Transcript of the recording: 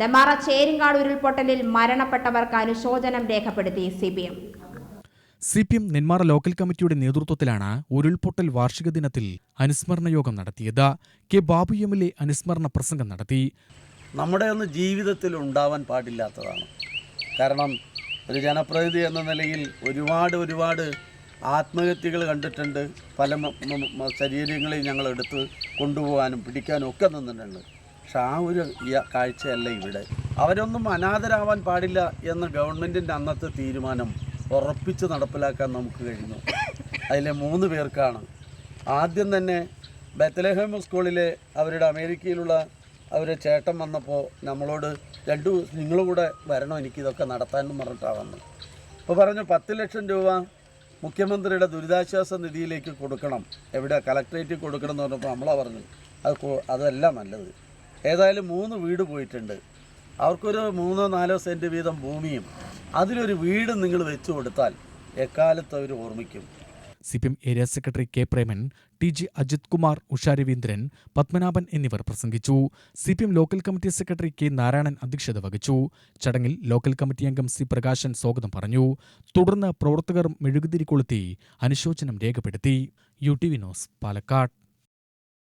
നെമാറ ചേരിങ്കാട് ഉരുൾപൊട്ടലിൽ മരണപ്പെട്ടവർക്ക് അനുശോചനം രേഖപ്പെടുത്തി C P M C P M Nenmara local കമ്മിറ്റിയുടെ നേതൃത്വത്തിലാണ് ഉരുൾപൊട്ടൽ വാർഷിക ദിനത്തിൽ അനുസ്മരണ യോഗം നടത്തിയത്. K Babu M L A അനുസ്മരണ പ്രസംഗം നടത്തി. നമ്മുടെ ഒന്ന് ജീവിതത്തിൽ ഉണ്ടാവാൻ പാടില്ലാത്തതാണ്. കാരണം ഒരു ജനപ്രതിനിധി എന്ന നിലയിൽ ഒരുപാട് ഒരുപാട് ആത്മഹത്യകൾ കണ്ടിട്ടുണ്ട്. പല ശരീരങ്ങളെയും ഞങ്ങൾ എടുത്ത് കൊണ്ടുപോകാനും പിടിക്കാനും ഒക്കെ നിന്നിട്ടുണ്ട്. പക്ഷെ ആ ഒരു കാഴ്ചയല്ല ഇവിടെ. അവരൊന്നും അനാഥരാവാൻ പാടില്ല എന്ന ഗവൺമെന്റിന്റെ അന്നത്തെ തീരുമാനം ഉറപ്പിച്ച് നടപ്പിലാക്കാൻ നമുക്ക് കഴിഞ്ഞു. അതിലെ മൂന്ന് പേർക്കാണ്. ആദ്യം തന്നെ ബത്തലഹേം സ്കൂളിലെ അവരുടെ അമേരിക്കയിലുള്ള അവരെ ചേട്ടൻ വന്നപ്പോൾ നമ്മളോട് രണ്ടു നിങ്ങളും കൂടെ വരണം എനിക്കിതൊക്കെ നടത്താനും പറഞ്ഞിട്ടാണ് വന്നത്. അപ്പോൾ പറഞ്ഞു പത്ത് ലക്ഷം രൂപ മുഖ്യമന്ത്രിയുടെ ദുരിതാശ്വാസ നിധിയിലേക്ക് കൊടുക്കണം. എവിടെ കളക്ട്രേറ്റിൽ കൊടുക്കണം എന്ന് പറഞ്ഞപ്പോൾ നമ്മളാണ് പറഞ്ഞു അത് അതല്ല നല്ലത്. ഏതായാലും മൂന്ന് വീട് പോയിട്ടുണ്ട്. അവർക്കൊരു മൂന്നോ നാലോ സെന്റ് വീതം ഭൂമിയും അതിലൊരു വീട് നിങ്ങൾ വെച്ചു കൊടുത്താൽ എക്കാലത്ത് അവർ ഓർമ്മിക്കും. C P M area secretary K Preman T G Ajith Kumar Usha Raveendran Padmanabhan എന്നിവർ പ്രസംഗിച്ചു. C P M local committee secretary K Narayanan അധ്യക്ഷത വഹിച്ചു. ചടങ്ങിൽ ലോക്കൽ കമ്മിറ്റി അംഗം സി പ്രകാശൻ സ്വാഗതം പറഞ്ഞു. തുടർന്ന് പ്രവർത്തകർ മെഴുകുതിരി കൊളുത്തി അനുശോചനം രേഖപ്പെടുത്തി. U T V news Palakkad.